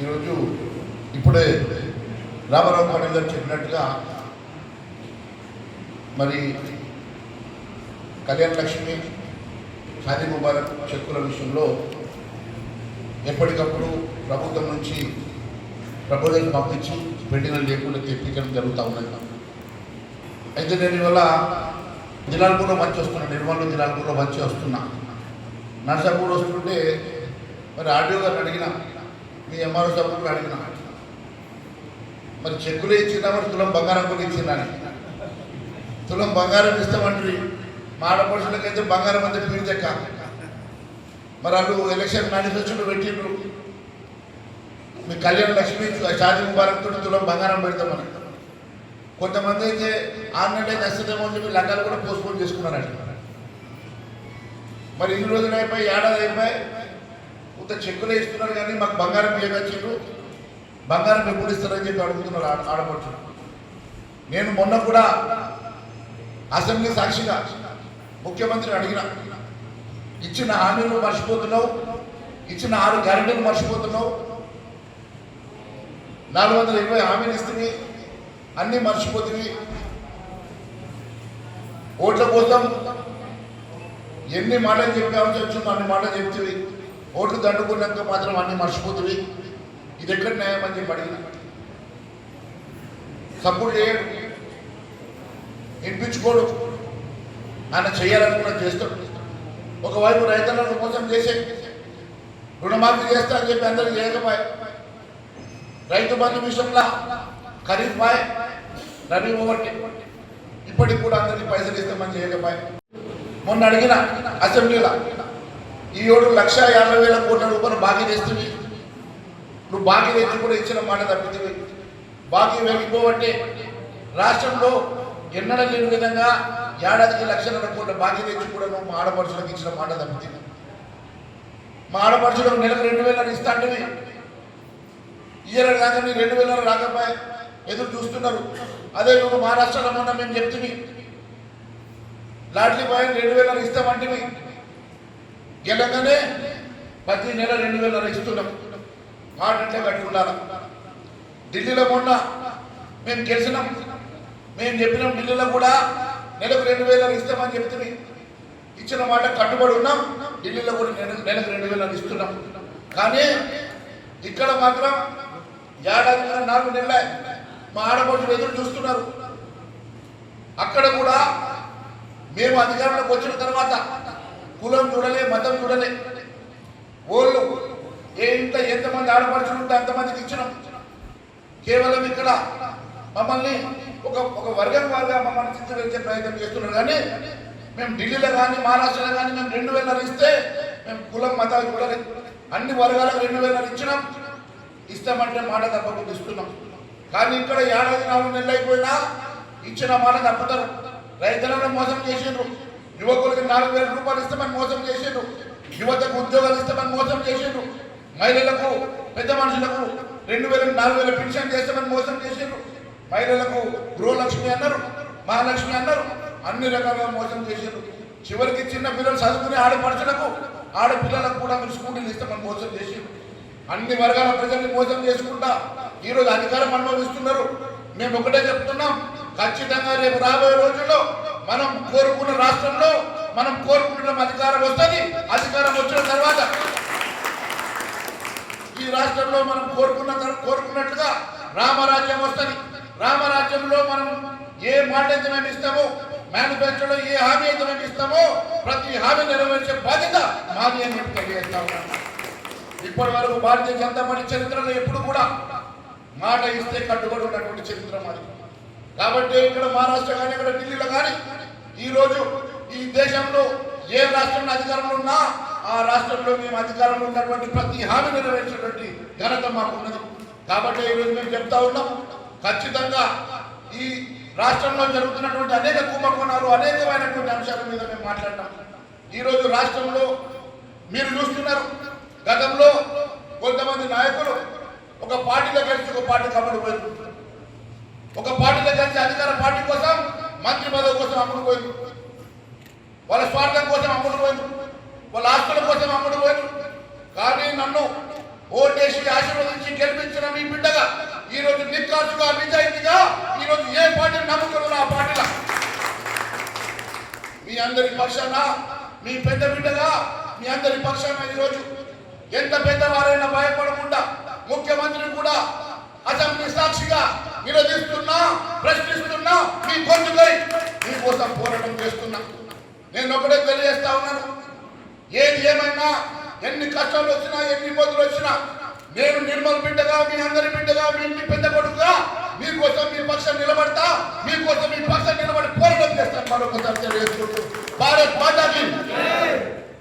ఈరోజు ఇప్పుడే రామారావు పాటిల్ గారు చెప్పినట్టుగా మరి కళ్యాణ లక్ష్మి షాదీ ముబారక్ చెక్కుల విషయంలో ఎప్పటికప్పుడు ప్రభుత్వం నుంచి ప్రపోజల్ పంపించి పెట్టిన లేకుండా తెప్పించడం జరుగుతూ ఉన్నది అయితే నేను ఇవాళ దినాల్పూర్లో మంచి వస్తున్నా నిర్మల్లో దినాల్పూర్లో మంచి వస్తున్నా. నర్సాపూర్ వస్తుంటే మరి ఆర్డీఓ గారిని అడిగిన మీ ఎంఆర్ఓ సభ్యులు అడిగిన మరి చెక్కులు ఇచ్చినా మరి తులం బంగారం కూడా ఇచ్చిందని తులం బంగారం ఇస్తామంటారు మా బంగారం అంతా పీడిచెక్క మరి వాళ్ళు ఎలక్షన్ మేనిఫెస్టోలో పెట్టిండ్రు. మీ కళ్యాణ లక్ష్మి షాదీ ముబారక్తో తులం బంగారం పెడతామని. కొంతమంది అయితే ఆన్లైన్ అయితే వస్తుందేమో అని చెప్పి లగ్గాలు కూడా పోస్ట్పోన్ చేసుకున్నారంట. మరి ఇన్ని రోజులు అయిపోయి ఏడాది అయిపోయి కొంత చెక్కులే ఇస్తున్నారు కానీ మాకు బంగారం చేయగచ్చారు బంగారం ఎప్పుడు ఇస్తారని చెప్పి అడుగుతున్నారు ఆడ ఆడపడుచులు. నేను మొన్న కూడా అసెంబ్లీ సాక్షిగా ముఖ్యమంత్రిని అడిగిన ఇచ్చిన హామీలు మర్చిపోతున్నావు ఇచ్చిన ఆరు గ్యారెంటీలు మర్చిపోతున్నావు నాలుగు వందల ఇరవై హామీలు ఇస్తుంది అన్నీ మర్చిపోతుంది ఓట్ల కోసం ఎన్ని మాటలు చెప్పామని వచ్చిందో అన్ని మాటలు చెప్తుంది ఓట్లు దండుకున్నాక మాత్రం అన్ని మర్చిపోతుంది ఇది ఎక్కడ న్యాయం అని చెప్పి అడిగిన. సపోర్ట్ చేయడు వినిపించుకోడు. ఆయన చేయాలనుకున్న చేస్తాడు. ఒకవైపు రైతులను మోసం చేసే రుణమాఫీ చేస్తా అని చెప్పి అందరికి చేయకపోయా. రైతు బంధు విషయంలో ఖరీఫ్ పాయ్ రబీ ఓవర్టీ ఇప్పటికి కూడా అందరికీ పైసలు ఇస్తామని చేయకపోయా. మొన్న అడిగిన అసెంబ్లీలో ఈ ఏడు లక్ష యాభై వేల కోట్ల రూపాయలు బాకీ తెస్తుంది. నువ్వు బాకీ తెచ్చి కూడా ఇచ్చిన మాట తప్పితే బాకీ వెళ్ళిపోవంటే రాష్ట్రంలో ఎన్నడ లేని విధంగా ఏడాదికి లక్షల కోట్ల బాకీ తెచ్చి కూడా నువ్వు మా ఆడపడుచులకు ఇచ్చిన మాట తప్పితే. మా ఆడపడుచులకు నెలకు రెండు వేల ఇస్తా అంటే ఇయర్ కాక నీ రెండు వేల రాకపోయా ఎదురు చూస్తున్నారు. అదే నువ్వు మహారాష్ట్రలో మొన్న మేము చెప్తుంది లాడ్లీ బాయ్ రెండు వేల ఇస్తామంటే గెలగానే ప్రతి నెల రెండు వేల ఇస్తున్నాం మాటంటే అంటే కట్టుకుంటారా ఢిల్లీలో మొన్న మేము గెలిచినాం. మేము చెప్పినాం ఢిల్లీలో కూడా నెలకు రెండు వేల ఇస్తామని చెప్తుంది. ఇచ్చిన మాట కట్టుబడి ఉన్నాం. ఢిల్లీలో కూడా నెల- నెలకు రెండు వేల ఇస్తున్నాం. కానీ ఇక్కడ మాత్రం ఏడాది నాలుగు నెలల మా ఆడపడుచులు ఎదురు చూస్తున్నారు. అక్కడ కూడా మేము అధికారంలోకి వచ్చిన తర్వాత కులం చూడలే మతం చూడలే. ఓళ్ళు ఏ ఇంట్లో ఎంతమంది ఆడపడుచులు ఉంటే అంతమందికి ఇచ్చినాం. కేవలం ఇక్కడ మమ్మల్ని ఒక ఒక వర్గం వారుగా మమ్మల్ని చిత్రీకరించే ప్రయత్నం చేస్తున్నారు. కానీ మేము ఢిల్లీలో కానీ మహారాష్ట్రలో కానీ మేము రెండు వేల ఇస్తే మేము కులం మతాలు చూడలేదు అన్ని వర్గాలకు రెండు వేల ఇచ్చినాం. ఇస్తామంటే మాట తప్పకుండా ఇస్తున్నాం. కానీ ఇక్కడ ఏడాది నాలుగు నెలలు అయిపోయినా ఇచ్చిన మాట తప్పుతారు. రైతులను మోసం చేసిండ్రు. యువకులకు నాలుగు వేల రూపాయలు ఇస్తామని మోసం చేసిండ్రు యువతకు ఉద్యోగాలు ఇస్తామని మోసం చేసిండ్రు మహిళలకు పెద్ద మనుషులకు రెండు వేల నాలుగు వేల పెన్షన్ చేస్తామని మోసం చేసిండ్రు మహిళలకు గృహలక్ష్మి అన్నారు మహాలక్ష్మి అన్నారు అన్ని రకాలుగా మోసం చేసిండ్రు చివరికి చిన్న పిల్లలు చదువుకునే ఆడపడుచులకు ఆడపిల్లలకు కూడా మీరు స్కూటీలు ఇస్తామని మోసం చేసిండ్రు అన్ని వర్గాల ప్రజల్ని మోసం చేసుకుంటా ఈరోజు అధికారం అనుభవిస్తున్నారు. మేము ఒకటే చెప్తున్నాం ఖచ్చితంగా రేపు రాబోయే రోజుల్లో మనం కోరుకున్న రాష్ట్రంలో మనం కోరుకుంటున్న అధికారం వస్తుంది. అధికారం వచ్చిన తర్వాత ఈ రాష్ట్రంలో మనం కోరుకున్న కోరుకున్నట్లుగా రామరాజ్యం వస్తుంది. రామరాజ్యంలో మనం ఏ మాట అయితే మేము ఇస్తామో మేనిఫెస్టోలో ఏ హామీ అయితే మేము ఇస్తామో ప్రతి హామీ నెరవేర్చే బాధ్యత మాది అని చెప్పి తెలియజేస్తా ఉన్నాను. ఇప్పటి వరకు భారతీయ జనతా పార్టీ చరిత్రలో ఎప్పుడు కూడా మాట ఇస్తే కట్టుబడి ఉన్నటువంటి చరిత్ర మాది. కాబట్టి ఇక్కడ మహారాష్ట్ర కానీ ఇక్కడ ఢిల్లీలో కానీ ఈరోజు ఈ దేశంలో ఏ రాష్ట్రంలో అధికారంలో ఉన్నా ఆ రాష్ట్రంలో మేము అధికారంలో ఉన్నటువంటి ప్రతి హామీ నెరవేర్చినటువంటి ఘనత మాకు ఉన్నది. కాబట్టి ఈరోజు మేము చెప్తా ఉన్నాం ఖచ్చితంగా ఈ రాష్ట్రంలో జరుగుతున్నటువంటి అనేక కుంభకోణాలు అనేకమైనటువంటి అంశాల మీద మేము మాట్లాడినాం ఈరోజు రాష్ట్రంలో మీరు చూస్తున్నారు గతంలో కొంతమంది నాయకులు ఒక పార్టీలో కలిసి ఒక పార్టీ కబడి పోయారు. అధికార పార్టీ కోసం మంత్రి పదవి కోసం అమ్ముడు పోయింది. వాళ్ళ స్వార్థం కోసం అమ్ముడు పోయింది. వాళ్ళ ఆస్తుల కోసం అమ్ముడు పోయింది. కానీ నన్ను ఓటేసి ఆశీర్వదించి గెలిపించిన మీ బిడ్డగా ఈ రోజు నిక్కాసుగా నిజాయితీగా ఈ రోజు ఏ పార్టీని నమ్ముకున్నారో ఆ పార్టీలా. మీ అందరి పక్షాన మీ పెద్ద బిడ్డగా మీ అందరి పక్షాన ఈరోజు ఎంత పెద్దవారైనా భయపడకుండా ముఖ్యమంత్రిని కూడా అసెంబ్లీ సాక్షిగా నిలదీస్తున్నా ప్రశ్న పొందుకొని గొంతుకై మీకోసం పోరాటం చేస్తున్నా. నేను ఒకటే తెలియజేస్తా ఉన్నాను. ఏది ఏమైనా ఎన్ని కష్టాలు వచ్చినా ఎన్ని ఇబ్బందులు వచ్చినా నేను నిర్మల్ బిడ్డగా మీ అందరి బిడ్డగా మీ ఇంటి పెద్ద కొడుకుగా మీకోసం మీ పక్షం నిలబడతా మీకోసం మీ పక్షం నిలబడి పోరాటం చేస్తాను. మరొకసారి తెలియజేసుకుంటూ. భారత్ మాతాకి.